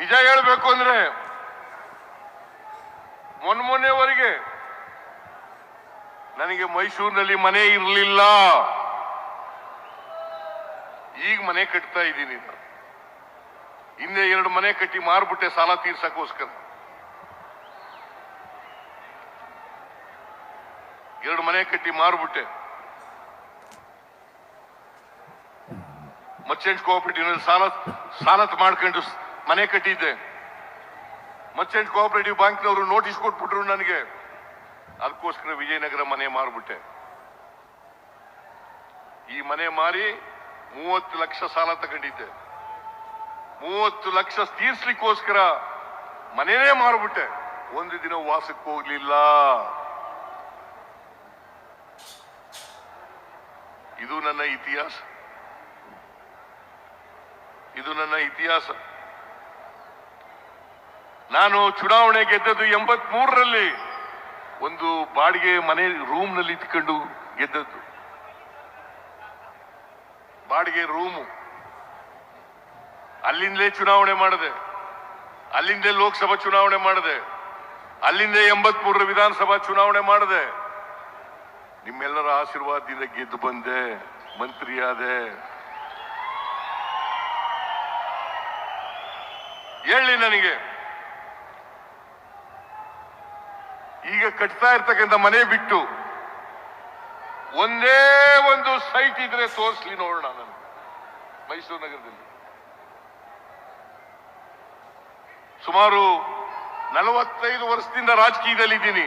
ನಿಜ ಹೇಳಬೇಕು ಅಂದ್ರೆ ಮೊನ್ನೆ ಮೊನ್ನೆವರೆಗೆ ನನಗೆ ಮೈಸೂರಿನಲ್ಲಿ ಮನೆ ಇರಲಿಲ್ಲ. ಈಗ ಮನೆ ಕಟ್ತಾ ಇದ್ದೀನಿ ಹಿಂದೆ ಎರಡು ಮನೆ ಕಟ್ಟಿ ಮಾರ್ಬಿಟ್ಟೆ ಸಾಲ ತೀರ್ಸಕ್ಕೋಸ್ಕರ. ಎರಡು ಮನೆ ಕಟ್ಟಿ ಮಾರ್ಬಿಟ್ಟೆ. ಮರ್ಚೆಂಟ್ ಕೋಆಪರೇಟಿವ್ ಸಾಲ ಸಾಲ ಮಾಡ್ಕೊಂಡು ಮನೆ ಕಟ್ಟಿದ್ದೆ. ಮರ್ಚೆಂಟ್ ಕೋಆಪರೇಟಿವ್ ಬ್ಯಾಂಕ್ನವರು ನೋಟಿಸ್ ಕೊಟ್ಬಿಟ್ರು ನನಗೆ. ಅದಕ್ಕೋಸ್ಕರ ವಿಜಯನಗರ ಮನೆ ಮಾರ್ಬಿಟ್ಟೆ. ಈ ಮನೆ ಮಾರಿ ಮೂವತ್ತು ಲಕ್ಷ ಸಾಲ ತಗೊಂಡಿದ್ದೆ. ಮೂವತ್ತು ಲಕ್ಷ ತೀರ್ಸ್ಲಿಕ್ಕೋಸ್ಕರ ಮನೆನೇ ಮಾರ್ಬಿಟ್ಟೆ. ಒಂದು ದಿನ ವಾಸಕ್ಕೆ ಹೋಗ್ಲಿಲ್ಲ. ಇದು ನನ್ನ ಇತಿಹಾಸ. ಇದು ನನ್ನ ಇತಿಹಾಸ. ನಾನು ಚುನಾವಣೆ ಗೆದ್ದದ್ದು ಎಂಬತ್ ಮೂರರಲ್ಲಿ ಒಂದು ಬಾಡಿಗೆ ಮನೆ ರೂಮ್ನಲ್ಲಿ ಇಟ್ಕೊಂಡು ಗೆದ್ದದ್ದು. ಬಾಡಿಗೆ ರೂಮು. ಅಲ್ಲಿಂದಲೇ ಚುನಾವಣೆ ಮಾಡಿದೆ. ಅಲ್ಲಿಂದಲೇ ಲೋಕಸಭಾ ಚುನಾವಣೆ ಮಾಡಿದೆ. ಅಲ್ಲಿಂದ ಎಂಬತ್ ಮೂರರ ವಿಧಾನಸಭಾ ಚುನಾವಣೆ ಮಾಡಿದೆ. ನಿಮ್ಮೆಲ್ಲರ ಆಶೀರ್ವಾದದಿಂದ ಗೆದ್ದು ಬಂದೆ, ಮಂತ್ರಿಯಾದೆ. ಹೇಳಿ ನನಗೆ. ಈಗ ಕಟ್ತಾ ಇರ್ತಕ್ಕಂಥ ಮನೆ ಬಿಟ್ಟು ಒಂದೇ ಒಂದು ಸೈಟ್ ಇದ್ರೆ ತೋರಿಸ್ಲಿ ನೋಡೋಣ ನಾನು, ಮೈಸೂರು ನಗರದಲ್ಲಿ. ಸುಮಾರು ನಲವತ್ತೈದು ವರ್ಷದಿಂದ ರಾಜಕೀಯದಲ್ಲಿ ಇದ್ದೀನಿ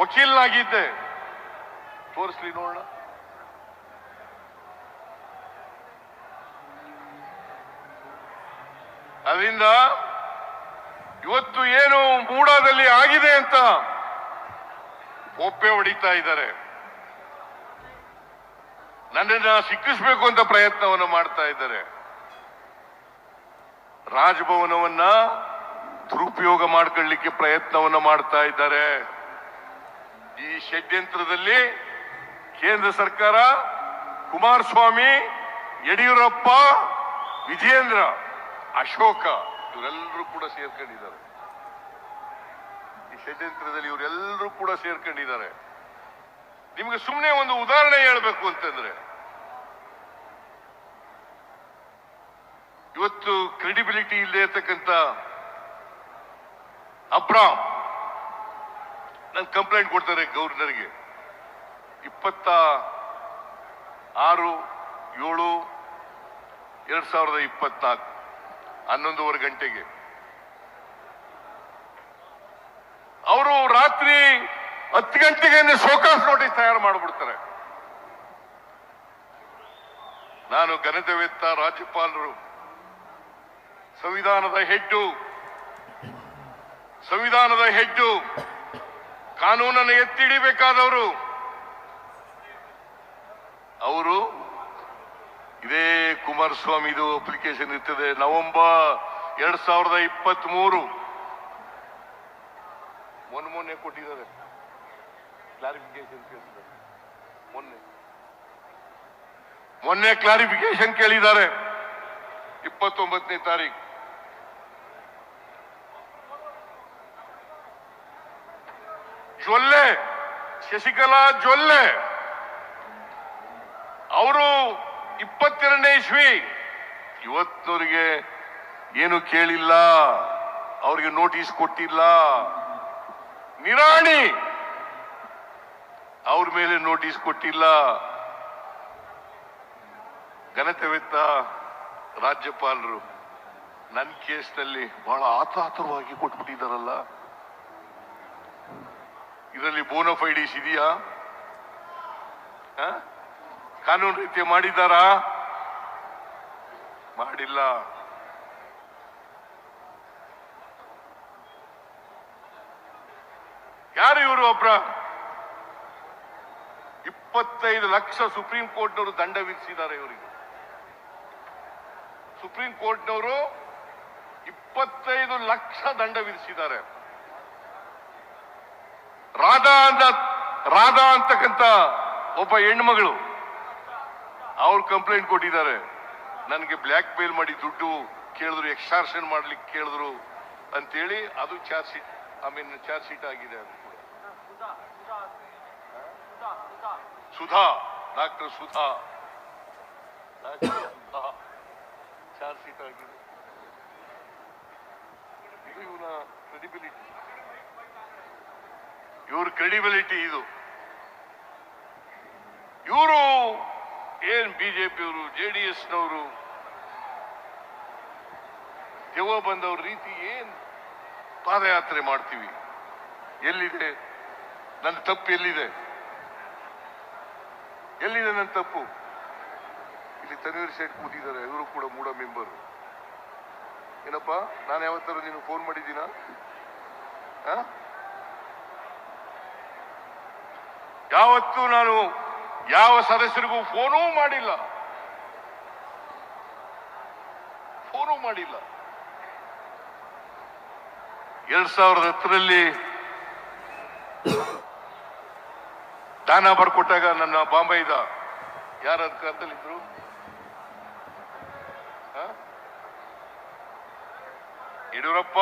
ವಕೀಲನಾಗಿದ್ದೆ. ತೋರಿಸ್ಲಿ ನೋಡೋಣ. ಅದರಿಂದ ಇವತ್ತು ಏನು ಮೂಡಾದಲ್ಲಿ ಆಗಿದೆ ಅಂತ ಒಪ್ಪೆ ಹೊಡಿತಾ ಇದ್ದಾರೆ. ನನ್ನನ್ನ ಸಿಕ್ಕಿಸ್ಬೇಕು ಅಂತ ಪ್ರಯತ್ನವನ್ನು ಮಾಡ್ತಾ ಇದ್ದಾರೆ. ರಾಜಭವನವನ್ನ ದುರುಪಯೋಗ ಮಾಡ್ಕೊಳ್ಳಿಕ್ಕೆ ಪ್ರಯತ್ನವನ್ನು ಮಾಡ್ತಾ ಇದ್ದಾರೆ. ಈ ಷಡ್ಯಂತ್ರದಲ್ಲಿ ಕೇಂದ್ರ ಸರ್ಕಾರ, ಕುಮಾರಸ್ವಾಮಿ, ಯಡಿಯೂರಪ್ಪ ವಿಜೇಂದ್ರ ಅಶೋಕ, ಇವರೆಲ್ಲರೂ ಕೂಡ ಸೇರ್ಕೊಂಡಿದ್ದಾರೆ. ಷಡ್ಯಂತ್ರದಲ್ಲಿ ಇವರೆಲ್ಲರೂ ಕೂಡ ಸೇರ್ಕೊಂಡಿದ್ದಾರೆ. ನಿಮಗೆ ಸುಮ್ಮನೆ ಒಂದು ಉದಾಹರಣೆ ಹೇಳಬೇಕು ಅಂತಂದ್ರೆ, ಇವತ್ತು ಕ್ರೆಡಿಬಿಲಿಟಿ ಇಲ್ಲದೆ ಇರ್ತಕ್ಕಂಥ ಅಬ್ರಾಮ್, ನಾನು ಕಂಪ್ಲೇಂಟ್ ಕೊಡ್ತಾರೆ ಗವರ್ನರ್ಗೆ ಇಪ್ಪತ್ತ ಆರು ಏಳು, ಎರಡ್ ಸಾವಿರದ ಇಪ್ಪತ್ನಾಲ್ಕು, ಹನ್ನೊಂದೂವರೆ ಗಂಟೆಗೆ. ಅವರು ರಾತ್ರಿ ಹತ್ತು ಗಂಟೆಗೆ ಶೋಕಾಸ್ ನೋಟಿಸ್ ತಯಾರು ಮಾಡಿಬಿಡ್ತಾರೆ. ನಾನು ಘನತೆವೆತ್ತ ರಾಜ್ಯಪಾಲರು, ಸಂವಿಧಾನದ ಹೆಡ್ಡು ಸಂವಿಧಾನದ ಹೆಡ್ಡು, ಕಾನೂನನ್ನು ಎತ್ತಿಡಿಬೇಕಾದವರು ಅವರು ಇದೇ ಕುಮಾರಸ್ವಾಮಿದು ಅಪ್ಲಿಕೇಶನ್ ಇರ್ತದೆ, ನವೆಂಬರ್ ಎರಡ್ ಸಾವಿರದ ಇಪ್ಪತ್ತ್ ಮೂರು ಮೊನ್ನೆ ಮೊನ್ನೆ ಕೊಟ್ಟಿದ್ದಾರೆ. ಕ್ಲಾರಿಫಿಕೇಶನ್ ಕೇಳಿದ್ದಾರೆ. ಮೊನ್ನೆ. ಮೊನ್ನೆ ಕ್ಲಾರಿಫಿಕೇಶನ್ ಕೇಳಿದ್ದಾರೆ. ಇಪ್ಪತ್ತೊಂಬತ್ತನೇ ತಾರೀಕು ಜೊಲ್ಲೆ, ಶಶಿಕಲಾ ಜೊಲ್ಲೆ. ಅವರು ಇಪ್ಪತ್ತೆರಡನೇ ಇಸ್ವಿ. ಇವತ್ತವರಿಗೆ ಏನು ಕೇಳಿಲ್ಲ. ಅವ್ರಿಗೆ ನೋಟಿಸ್ ಕೊಟ್ಟಿಲ್ಲ. ನಿರಾಣಿ! ಅವ್ರ ಮೇಲೆ ನೋಟಿಸ್ ಕೊಟ್ಟಿಲ್ಲ. ಘನತೆವೆತ್ತ ರಾಜ್ಯಪಾಲರು ನನ್ನ ಕೇಸ್ನಲ್ಲಿ ಬಹಳ ಆತಾತುರವಾಗಿ ಕೊಟ್ಬಿಟ್ಟಿದ್ದಾರಲ್ಲ. ಇದರಲ್ಲಿ ಬೋನೋಫೈಡಿಸ್ ಇದೆಯಾ? ಕಾನೂನು ರೀತಿಯ ಮಾಡಿದ್ದಾರಾ? ಮಾಡಿಲ್ಲ. ಯಾರು ಇವರು ಒಬ್ರ? ಇಪ್ಪತ್ತೈದು ಲಕ್ಷ ಸುಪ್ರೀಂ ಕೋರ್ಟ್ನವರು ದಂಡ ವಿಧಿಸಿದ್ದಾರೆ ಇವರಿಗೆ. ಸುಪ್ರೀಂ ಕೋರ್ಟ್ನವರು ಇಪ್ಪತ್ತೈದು ಲಕ್ಷ ದಂಡ ವಿಧಿಸಿದ್ದಾರೆ. ರಾಧಾ ಅಂತ, ರಾಧಾ ಅಂತಕ್ಕಂತ ಒಬ್ಬ ಹೆಣ್ಮಗಳು ಅವ್ರು ಕಂಪ್ಲೇಂಟ್ ಕೊಟ್ಟಿದ್ದಾರೆ. ನನಗೆ ಬ್ಲ್ಯಾಕ್ ಮೇಲ್ ಮಾಡಿ ದುಡ್ಡು ಕೇಳಿದ್ರು ಎಕ್ಸ್ಟಾರ್ಷನ್ ಮಾಡ್ಲಿಕ್ಕೆ ಕೇಳಿದ್ರು ಅಂತೇಳಿ ಅದು charge sheet, I mean charge sheet ಆಗಿದೆ ಅದು ಕೂಡ ಸುಧಾ, ಡಾಕ್ಟರ್ ಸುಧಾ. ಸುಧಾ, ಚಾರ್ಜ್ ಆಗಿದೆ. ಇವ್ರ ಕ್ರೆಡಿಬಿಲಿಟಿ ಇದು. ಇವರು ಏನ್ ಬಿಜೆಪಿಯವರು ಜೆ ಡಿ ಎಸ್ನವರು ದೆವ್ವ ಬಂದವ್ರ ರೀತಿ ಏನ್ ಪಾದಯಾತ್ರೆ ಮಾಡ್ತೀವಿ? ಎಲ್ಲಿದೆ? ನನ್ನ ತಪ್ಪು ಎಲ್ಲಿದೆ? ಎಲ್ಲಿದೆ ನನ್ನ ತಪ್ಪು? ಇಲ್ಲಿ ತನ್ವೀರ್ ಶೇಟ್ ಕೂತಿದ್ದಾರೆ, ಇವರು ಕೂಡ ಮೂಡ ಮೆಂಬರ್. ಏನಪ್ಪ, ನಾನು ಯಾವತ್ತಾರು ನೀನು ಫೋನ್ ಮಾಡಿದ್ದೀನ? ಯಾವತ್ತೂ ನಾನು ಯಾವ ಸದಸ್ಯರಿಗೂ ಫೋನೂ ಮಾಡಿಲ್ಲ. ಫೋನೂ ಮಾಡಿಲ್ಲ. ಎರಡ್ ಸಾವಿರದ ಹತ್ತರಲ್ಲಿ ದಾನ ಬರ್ಕೊಟ್ಟಾಗ ನನ್ನ ಬಾಂಬೈದ ಯಾರ ಅಧಿಕಾರದಲ್ಲಿದ್ರು? ಯಡಿಯೂರಪ್ಪ?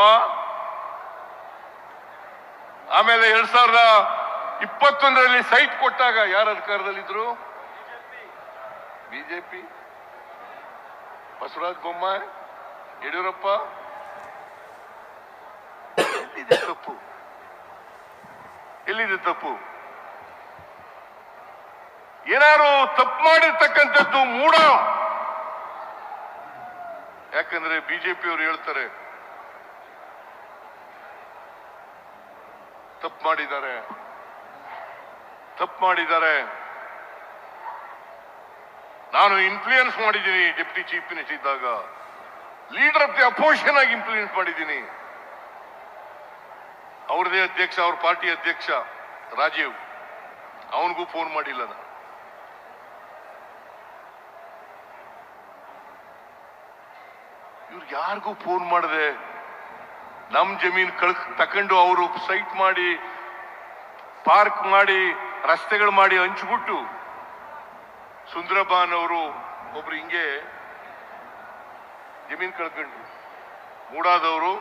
ಆಮೇಲೆ ಎರಡ್ ಸಾವಿರದ ಇಪ್ಪತ್ತೊಂದರಲ್ಲಿ ಸೈಟ್ ಕೊಟ್ಟಾಗ ಯಾರ ಅಧಿಕಾರದಲ್ಲಿದ್ರು? ಬಿಜೆಪಿ. ಬಸವರಾಜ ಬೊಮ್ಮಾಯಿ, ಯಡಿಯೂರಪ್ಪ. ಎಲ್ಲಿದೆ ತಪ್ಪು? ಎಲ್ಲಿದೆ ತಪ್ಪು? ಏನಾರು ತಪ್ಪು ಮಾಡಿರ್ತಕ್ಕಂಥದ್ದು ಮೂಡ? ಯಾಕಂದ್ರೆ ಬಿಜೆಪಿಯವರು ಹೇಳ್ತಾರೆ, ತಪ್ಪು ಮಾಡಿದ್ದಾರೆ ತಪ್ಪು ಮಾಡಿದ್ದಾರೆ. ನಾನು ಇನ್ಫ್ಲೂಯೆನ್ಸ್ ಮಾಡಿದ್ದೀನಿ ಡೆಪ್ಟಿ ಚೀಫ್ ಮಿನಿಸ್ಟರ್ ಇದ್ದಾಗ. ಲೀಡರ್ ಆಫ್ ದಿ ಅಪೋಸಿಷನ್ ಆಗಿ ಇನ್ಫ್ಲೂಯೆನ್ಸ್ ಮಾಡಿದ್ದೀನಿ. ಅವ್ರದೇ ಅಧ್ಯಕ್ಷ, ಅವ್ರ ಪಾರ್ಟಿ ಅಧ್ಯಕ್ಷ ರಾಜೀವ್. ಅವನಿಗೂ ಫೋನ್ ಮಾಡಿಲ್ಲ ನಾನು. ಇವ್ರು ಯಾರಿಗೂ ಫೋನ್ ಮಾಡದೆ ನಮ್ ಜಮೀನ್ ಕಳ್ ತಕೊಂಡು ಅವರು ಸೈಟ್ ಮಾಡಿ ಪಾರ್ಕ್ ಮಾಡಿ, ರಸ್ತೆಗಳು ಮಾಡಿ ಹಂಚ್ಬಿಟ್ಟು ಸುಂದರಬಾನ್ ಅವರು ಒಬ್ರು ಹಿಂಗೆ ಜಮೀನ್ ಕಳ್ಕೊಂಡ್ರು. ಮೂಡಾದವರು